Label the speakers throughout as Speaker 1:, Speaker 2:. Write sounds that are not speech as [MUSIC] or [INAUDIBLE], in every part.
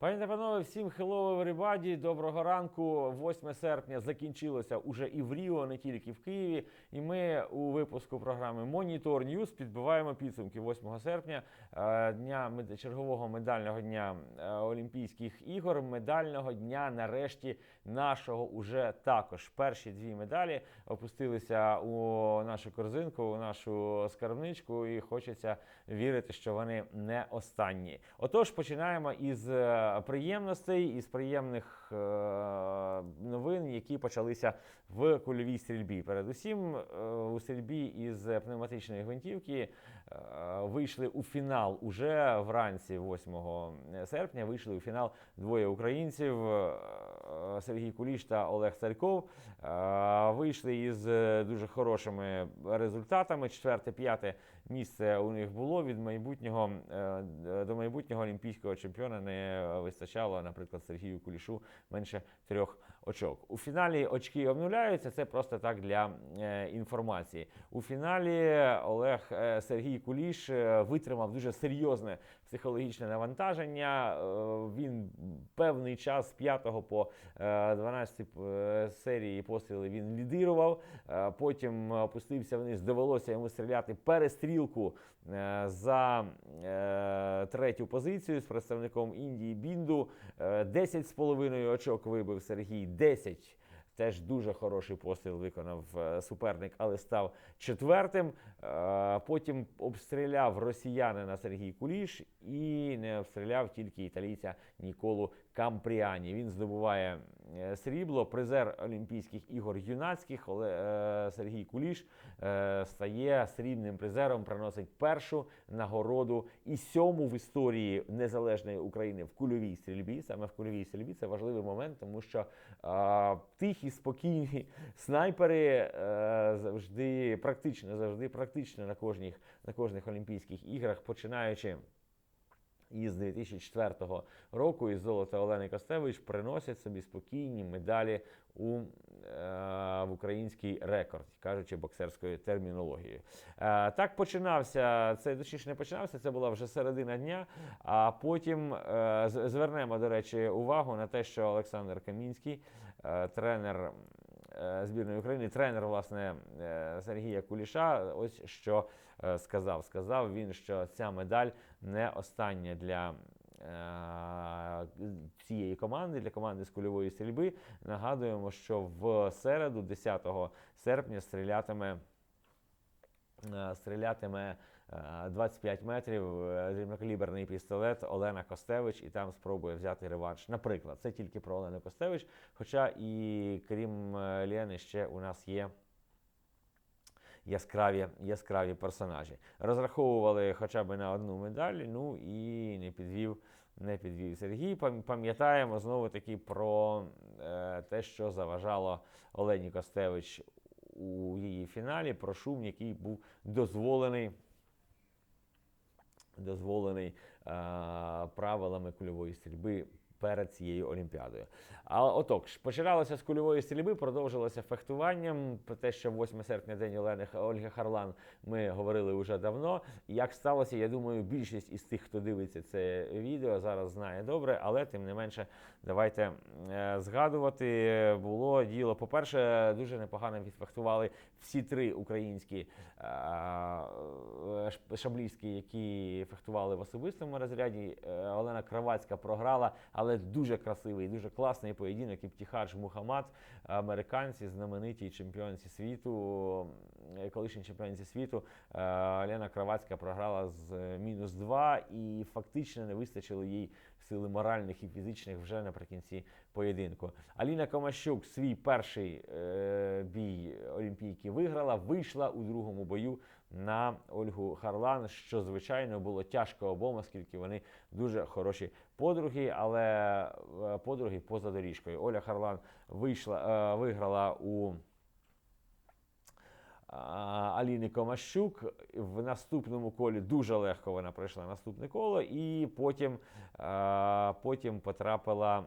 Speaker 1: Пані та панове, всім hello everybody, доброго ранку. 8 серпня закінчилося уже і в Ріо, не тільки в Києві. І ми у випуску програми Monitor News підбиваємо підсумки 8 серпня, е, дня чергового медального дня е, Олімпійських ігор, медального дня нарешті нашого уже також. Перші дві медалі опустилися у нашу корзинку, у нашу скарбничку, і хочеться вірити, що вони не останні. Отож, починаємо із приємностей, із приємних е, новин, які почалися в кульовій стрільбі. Передусім, е, у стрільбі із пневматичної гвинтівки е, вийшли у фінал уже вранці, 8 серпня. Вийшли у фінал двоє українців Сергій Куліш та Олег Царьков. Вийшли із дуже хорошими результатами. Четверте, п'яте місце у них було від майбутнього е, до майбутнього олімпійського чемпіона не вистачало, наприклад, Сергію Кулішу менше трьох очок. У фіналі очки обнуляються. Це просто так для е, інформації. У фіналі Олег е, Сергій Куліш е, витримав дуже серйозне психологічне навантаження. Він певний час з 5 по е, 12 е, серії постріли він лідирував. Потім опустився вниз. Довелося йому стріляти перестрілку за е, третю позицію з представником Індії Бінду. Е, 10,5 очок вибив Сергій. 10. Теж дуже хороший постріл виконав е, суперник, але став четвертим. Е, Потім обстріляв росіянина Сергій Куліш і не обстріляв тільки італійця Ніколу Кампріані. Він здобуває е, срібло, призер Олімпійських ігор юнацьких. Але е, Сергій Куліш стає срібним призером, приносить першу нагороду і сьому в історії незалежної України в кульовій стрільбі. Саме в кульовій стрільбі це важливий момент, тому що тихі, спокійні снайпери завжди практично, завжди практично на кожних, на кожних Олімпійських іграх, починаючи. Із 2004 року із золота Олени Костевич приносять собі спокійні медалі у, е, в український рекорд, кажучи боксерською термінологією. Е, так починався цей точніше не починався. Це була вже середина дня. А потім е, звернемо, до речі, увагу на те, що Олександр Камінський, е, тренер збірної України, тренер власне е, Сергія Куліша. Ось що е, сказав. Сказав він, що ця медаль не остання для. е, Цієї команди для команди з кульової стрільби нагадуємо, що в середу, 10 серпня, стрілятиме е, стрілятиме е, 25 метрів е, дрібнокаліберний пістолет Олена Костевич і там спробує взяти реванш. Наприклад, це тільки про Олену Костевич. Хоча і крім е, Лєни, ще у нас є. Яскраві, яскраві персонажі. Розраховували хоча б на одну медаль, ну і не підвів, не підвів Сергій. Пам'ятаємо знову таки про е, те, що заважало Олені Костевич у її фіналі, про шум, який був дозволений дозволений е, правилами кульової стрільби перед цією олімпіадою. А отож, починалося з кульової стрільби, продовжилося фехтуванням. Про те, що 8 серпня день Олени Ольги Харлан ми говорили вже давно. Як сталося, я думаю, більшість із тих, хто дивиться це відео, зараз знає добре, але тим не менше, давайте е, згадувати. Було діло. По-перше, дуже непогано відфехтували всі три українські е, ш- шаблістки, які фехтували в особистому розряді. Е, Олена Кравацька програла, але дуже красивий, дуже класний поєдинок. Іптіхадж Мухаммад, американці, знамениті чемпіонці світу, е, колишні чемпіонці світу. Е, Олена Кравацька програла з е, мінус 2 і фактично не вистачило їй сили моральних і фізичних вже наприкінці поєдинку. Аліна Комащук свій перший е, бій Олімпійки виграла, вийшла у другому бою на Ольгу Харлан, що звичайно було тяжко обом, оскільки вони дуже хороші подруги, але е, подруги поза доріжкою. Оля Харлан вийшла, е, виграла у Аліни Комащук. В наступному колі дуже легко вона пройшла наступне коло, і потім, потім потрапила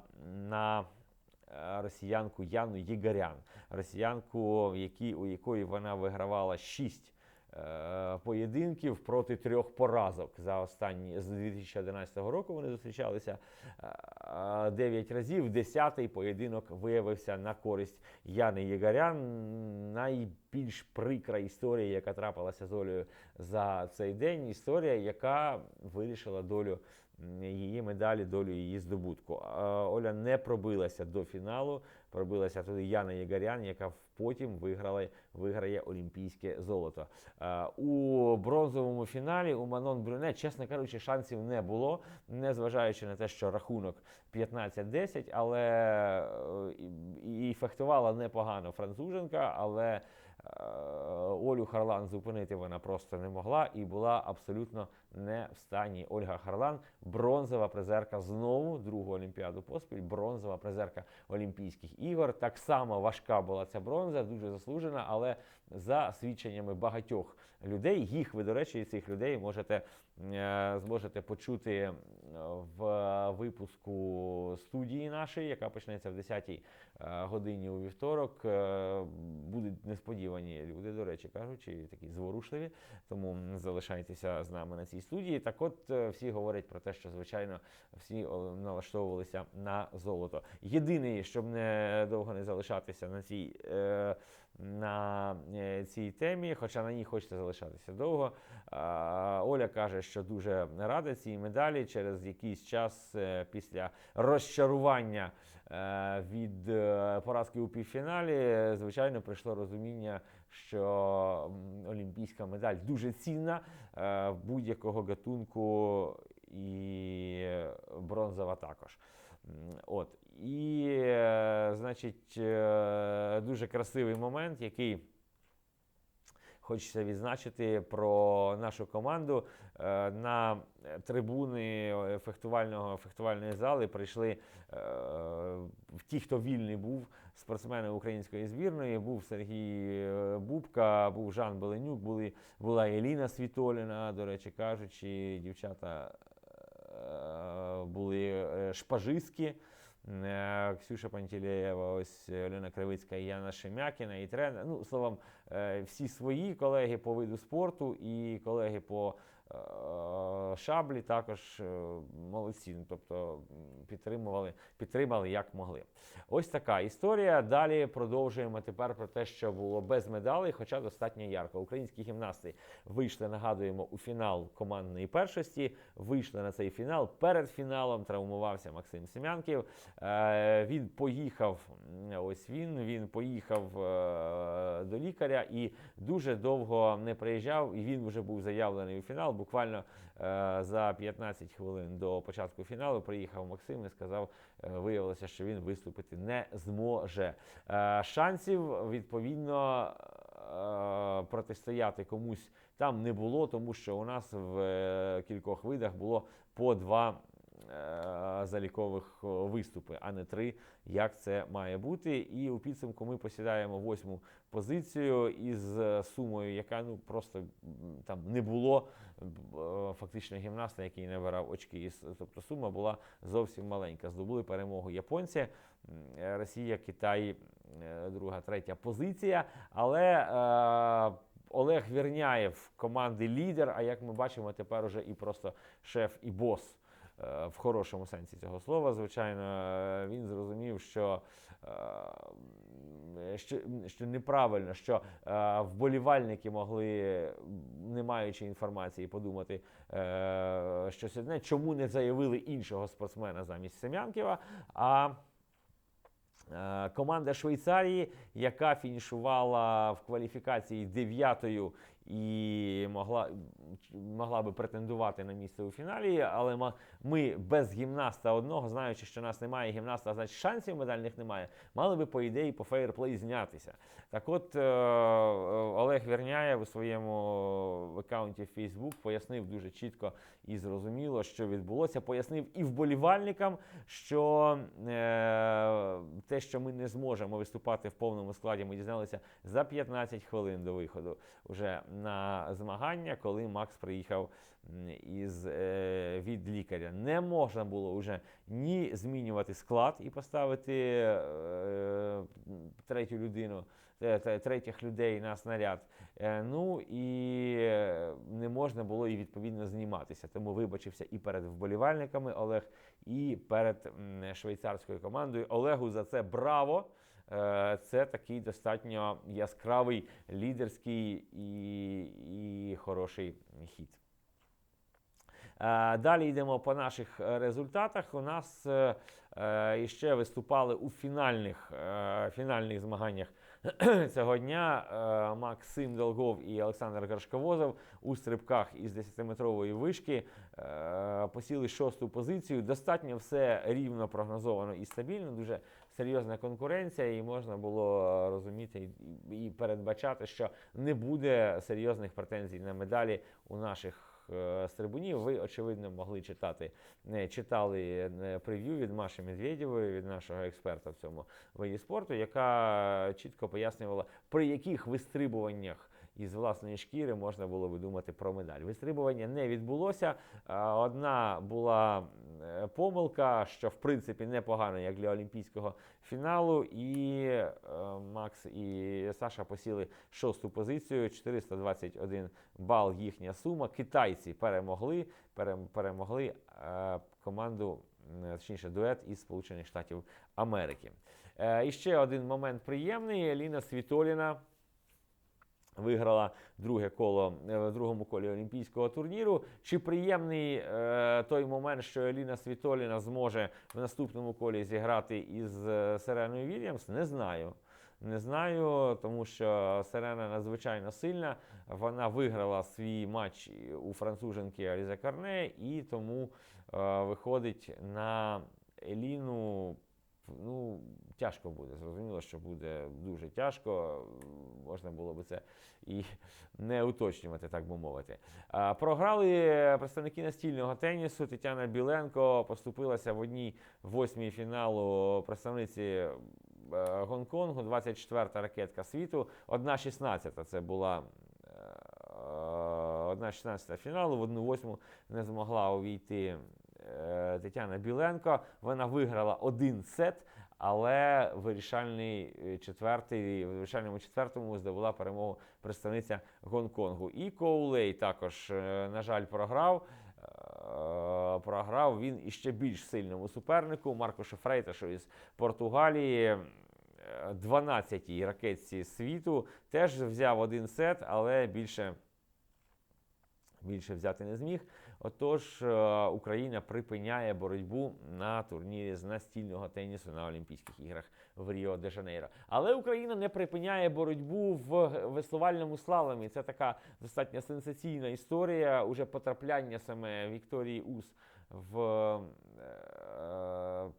Speaker 1: на е, росіянку Яну Єгарян, росіянку, у якої вона вигравала 6 е, поєдинків проти трьох поразок за останні з 2011 року. Вони зустрічалися е, 9 разів. Десятий поєдинок виявився на користь Яни Єгарян. Найбільш прикра історія, яка трапилася з Олею за цей день. Історія, яка вирішила долю її медалі, долю її здобутку. Оля не пробилася до фіналу. Пробилася туди Яна Єгарян, яка потім виграла, виграє олімпійське золото. У бронзовому фіналі у Манон Брюне, чесно кажучи, шансів не було, незважаючи на те, що рахунок 15-10, але е, і, фехтувала непогано француженка, але Олю Харлан зупинити вона просто не могла і була абсолютно не в стані. Ольга Харлан, бронзова призерка знову, другу олімпіаду поспіль, бронзова призерка Олімпійських ігор. Так само важка була ця бронза, дуже заслужена, але за свідченнями багатьох людей, їх ви, до речі, цих людей можете е, зможете почути е, в випуску студії нашої, яка почнеться в 10-й е, годині у вівторок. Будуть несподівані люди, до речі, кажучи, такі зворушливі. Тому залишайтеся з нами на цій студії. Так, от всі говорять про те, що звичайно всі налаштовувалися на золото. Єдине, щоб не довго не залишатися на цій. На е, цій темі, хоча на ній хочеться залишатися довго. Оля каже, що дуже рада цій медалі через якийсь час е, після розчарування е, від поразки у півфіналі, звичайно, прийшло розуміння, що олімпійська медаль дуже цінна будь-якого гатунку і бронзова також. От. І, е, значить, е, дуже красивий момент, який хочеться відзначити про нашу команду. Е, На трибуни фехтувального фехтувальної зали прийшли ті, хто вільний був спортсмени української збірної. Був Сергій Бубка, був Жан Беленюк, були, була Еліна Світоліна, до речі кажучи, дівчата були шпажистки. Е, Ксюша Пантілеєва, ось е, Олена Кривицька і Яна Шемякіна, і тренер. Ну, словом, е, всі свої колеги по виду спорту і колеги по шаблі також е, молодці. Ну, Тобто підтримували, підтримали як могли. Ось така історія. Далі продовжуємо тепер про те, що було без медалей, хоча достатньо ярко. Українські гімнасти вийшли, нагадуємо, у фінал командної першості. Вийшли на цей фінал. Перед фіналом травмувався Максим Сем'янків. Е, він поїхав. Ось він. Він поїхав е, до лікаря і дуже довго не приїжджав. І він вже був заявлений у фінал. Буквально е, за 15 хвилин до початку фіналу приїхав Максим і сказав, е, виявилося, що він виступити не зможе. Е, Шансів відповідно протистояти комусь там не було, тому що у нас в кількох видах було по два залікових виступи, а не три, як це має бути. І у підсумку ми посідаємо восьму позицію із е, сумою, яка ну просто там не було е, фактично гімнаста, який не набирав очки. Тобто сума була зовсім маленька. Здобули перемогу японці, е, Росія, Китай, е, друга, третя позиція. Але е, Олег Вірняєв команди лідер. А як ми бачимо, тепер уже і просто шеф і бос. Е, В хорошому сенсі цього слова, звичайно, Е, він зрозумів, що, е, що, що неправильно, що вболівальники могли, не маючи інформації, подумати щось одне, чому не заявили іншого спортсмена замість Сем'янківа. А Команда Швейцарії, яка фінішувала в кваліфікації дев'ятою і могла, могла би претендувати на місце у фіналі, але ми без гімнаста одного, знаючи, що нас немає гімнаста, а значить шансів медальних немає, мали би, по ідеї, по фейерплей знятися. Так от е, Олег Верняєв у своєму аккаунті в Facebook пояснив дуже чітко і зрозуміло, що відбулося. Пояснив і вболівальникам, що е, те, що ми не зможемо виступати в повному складі, ми дізналися за 15 хвилин до виходу вже на змагання, коли Макс приїхав із е, від лікаря. Не можна було вже ні змінювати склад і поставити е, третю людину. е, Третіх людей на снаряд. Ну і не можна було і відповідно зніматися. Тому вибачився і перед вболівальниками Олег, і перед швейцарською командою. Олегу за це браво! Е, Це такий достатньо яскравий лідерський і, і хороший хід. Е, Далі йдемо по наших результатах. У нас е, іще виступали у фінальних, фінальних змаганнях [CLEARS THROAT] цього дня Максим Долгов і Олександр Горшковозов у стрибках із 10-метрової вишки посіли шосту позицію. Достатньо все рівно прогнозовано і стабільно. Дуже серйозна конкуренція, і можна було розуміти і, передбачати, що не буде серйозних претензій на медалі у наших. е, Стрибунів ви очевидно могли читати, не читали е, прев'ю від Маші Медведєвої, від нашого експерта в цьому виді спорту, яка чітко пояснювала, при яких вистрибуваннях із власної шкіри можна було би думати про медаль. Вистрибування не відбулося. Одна була е, помилка, що в принципі непогано як для олімпійського фіналу. І е, Макс і Саша посіли шосту позицію. 421 бал їхня сума. Китайці перемогли, перемогли е, команду, точніше, дует із Сполучених Штатів Америки. І ще один момент приємний. Еліна Світоліна виграла друге коло е, в другому колі Олімпійського турніру. Чи приємний е, той момент, що Еліна Світоліна зможе в наступному колі зіграти із е, Сереною Вільямс? Не знаю. Не знаю, тому що Серена надзвичайно сильна. Вона виграла свій матч у француженки Алізе Карне, і тому е, виходить на Еліну. Ну, тяжко буде. Зрозуміло, що буде дуже тяжко. Можна було би це і не уточнювати, так би мовити. Програли представники настільного тенісу. Тетяна Біленко поступилася в одній восьмій фіналу представниці е, Гонконгу, 24-та ракетка світу. Одна 16 це була. е, Одна 16 фіналу, в одну восьму не змогла увійти е, Тетяна Біленко. Вона виграла один сет, але вирішальний е, четвертий, вирішальному четвертому здобула перемогу представниця Гонконгу. І Коулей також, е, на жаль, програв. Е, Програв він іще більш сильному супернику Марко Шефрейташу із Португалії. е, 12-й ракетці світу теж взяв один сет, але більше, більше взяти не зміг. Отож, е, Україна припиняє боротьбу на турнірі з настільного тенісу на Олімпійських іграх в Ріо де Жанейро. Але Україна не припиняє боротьбу в веслувальному слаломі. Це така достатньо сенсаційна історія. Уже потрапляння саме Вікторії Ус в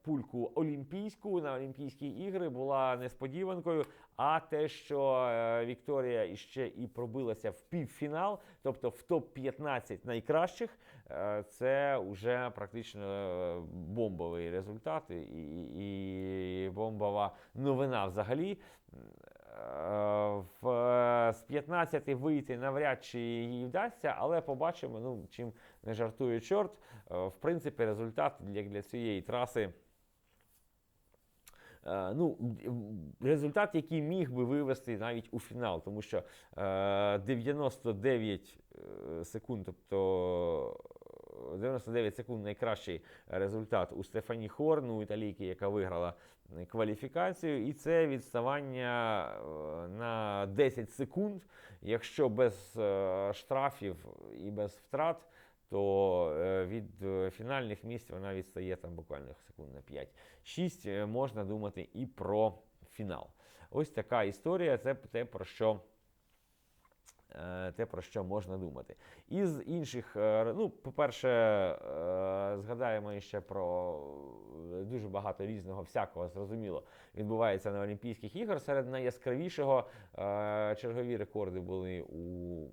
Speaker 1: пульку Олімпійську на Олімпійські ігри була несподіванкою. А те, що е, Вікторія іще і пробилася в півфінал, тобто в топ-15 найкращих, е, це вже практично е, бомбовий результат і, і, бомбова новина взагалі. Е, В, е, з 15 вийти навряд чи їй вдасться, але побачимо, ну, чим не жартує чорт. Е, В принципі, результат для, для цієї траси. е, Ну, результат, який міг би вивести навіть у фінал, тому що е, 99 е, секунд, тобто 99 секунд найкращий результат у Стефані Хорн, у італійки, яка виграла кваліфікацію, і це відставання на 10 секунд. Якщо без штрафів і без втрат, то е, від е, фінальних місць вона відстає там буквально секунд на 5-6. Е, Можна думати і про фінал. Ось така історія. Це те, про що. Те, про що можна думати. Із інших, ну, по-перше, згадаємо ще про дуже багато різного всякого, зрозуміло, відбувається на Олімпійських іграх. Серед найяскравішого чергові рекорди були у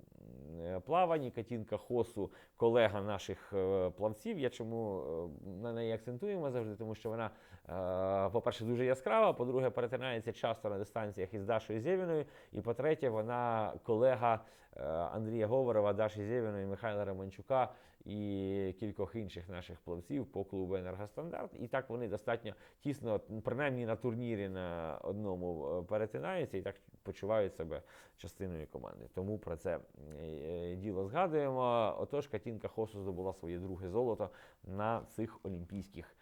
Speaker 1: плаванні. Катінка Хосу, колега наших е, плавців. Я чому е, на неї акцентуємо завжди, тому що вона, е, по-перше, дуже яскрава, по-друге, перетинається часто на дистанціях із Дашою Зєвіною, і по-третє, вона колега е, Андрія Говорова, Даші Зєвіної, Михайла Романчука і кількох інших наших плавців по клубу Енергостандарт. І так вони достатньо тісно, принаймні на турнірі на одному е, перетинаються і так почувають себе частиною команди. Тому про це е, діло згадуємо. Отож, Катінка Хосу здобула своє друге золото на цих Олімпійських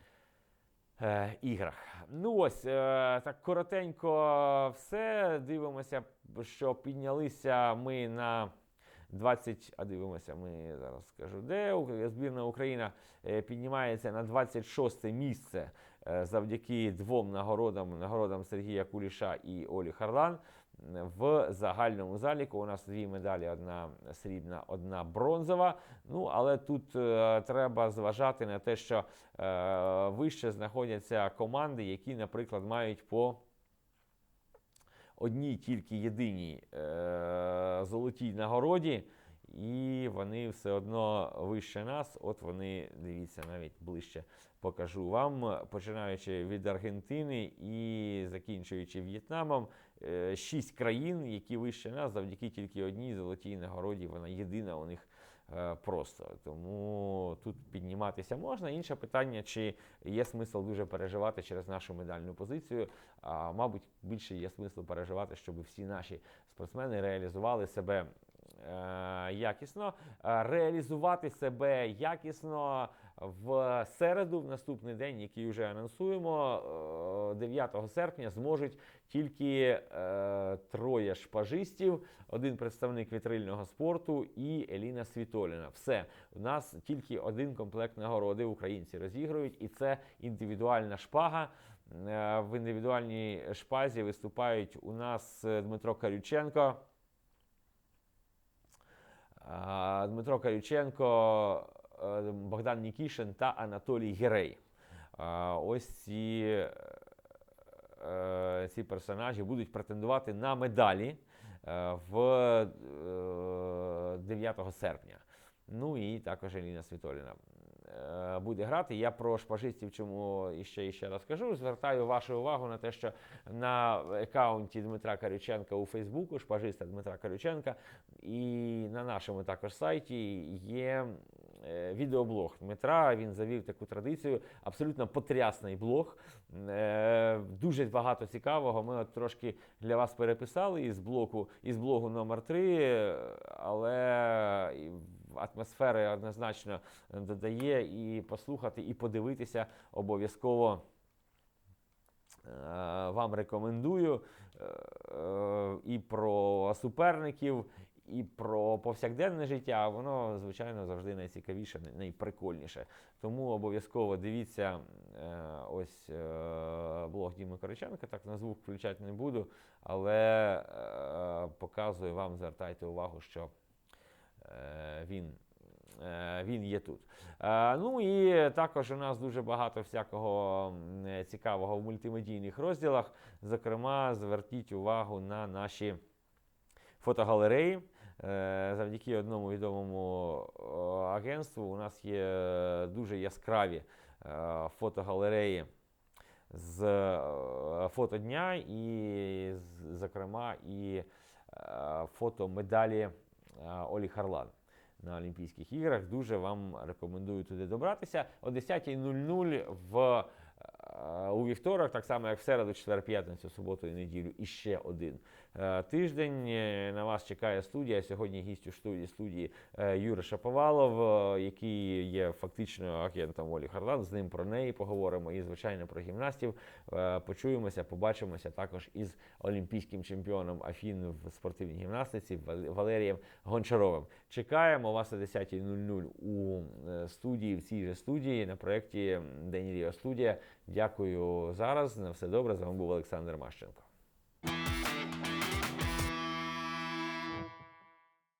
Speaker 1: е, іграх. Ну ось е, так коротенько все. Дивимося, що піднялися ми на 20, а дивимося, ми зараз скажу, де збірна Україна е, піднімається на 26 місце е, завдяки двом нагородам, нагородам Сергія Куліша і Олі Харлан. В загальному заліку у нас дві медалі: одна срібна, одна бронзова. Ну, але тут е, треба зважати на те, що е, вище знаходяться команди, які, наприклад, мають по одній тільки єдиній е, золотій нагороді, і вони все одно вище нас. От вони, дивіться, навіть ближче покажу вам, починаючи від Аргентини і закінчуючи В'єтнамом. Е, Шість країн, які вище нас, завдяки тільки одній золотій нагороді. Вона єдина у них просто. Тому тут підніматися можна. Інше питання, чи є смисл дуже переживати через нашу медальну позицію. А, мабуть, більше є смисл переживати, щоб всі наші спортсмени реалізували себе. Е, Якісно Е, реалізувати себе якісно в середу, в наступний день, який вже анонсуємо, е, 9 серпня зможуть тільки е, троє шпажистів, один представник вітрильного спорту і Еліна Світоліна. Все, у нас тільки один комплект нагороди українці розігрують, і це індивідуальна шпага. Е, В індивідуальній шпазі виступають у нас е, Дмитро Карюченко. Дмитро Карюченко, е, Богдан Нікішин та Анатолій Герей. Ось ці, е, ці персонажі будуть претендувати на медалі е, в е, 9 серпня. Ну і також Еліна Світоліна буде грати. Я про шпажистів чому іще і ще раз кажу. Звертаю вашу увагу на те, що на аккаунті Дмитра Карюченка у Фейсбуку, шпажиста Дмитра Карюченка, і на нашому також сайті є е, відеоблог Дмитра. Він завів таку традицію. Абсолютно потрясний блог. Е, Дуже багато цікавого. Ми от трошки для вас переписали із блоку, із блогу номер 3 але атмосфери однозначно додає і послухати, і подивитися обов'язково. Е, Вам рекомендую е, е, і про суперників, і про повсякденне життя. Воно, звичайно, завжди найцікавіше, найприкольніше. Тому обов'язково дивіться е, ось е, блог Діми Кориченка, так на звук включати не буду, але е, показую вам, звертайте увагу, що е, він. е, Він є тут. Е, Ну і також у нас дуже багато всякого е, цікавого в мультимедійних розділах. Зокрема, зверніть увагу на наші фотогалереї. Е, Завдяки одному відомому е, агентству у нас є дуже яскраві е, фотогалереї з е, фото дня, і, зокрема, і е, фото медалі е, Олі Харлан на Олімпійських іграх. Дуже вам рекомендую туди добратися. О 10.00 в у вівторок, так само як в середу, четвер, п'ятницю, суботу і неділю, і ще один е, тиждень. Е, На вас чекає студія. Сьогодні гість у студії, студії е, Юра Шаповалов, який є фактично агентом Олі Харлан. З ним про неї поговоримо і, звичайно, про гімнастів. Почуємося, побачимося також із олімпійським чемпіоном Афін в спортивній гімнастиці Валерієм Гончаровим. Чекаємо вас о 10.00 у студії, в цій же студії на проєкті День Ріо Студія. Дякую зараз. На все добре. З вами був Олександр Мащенко.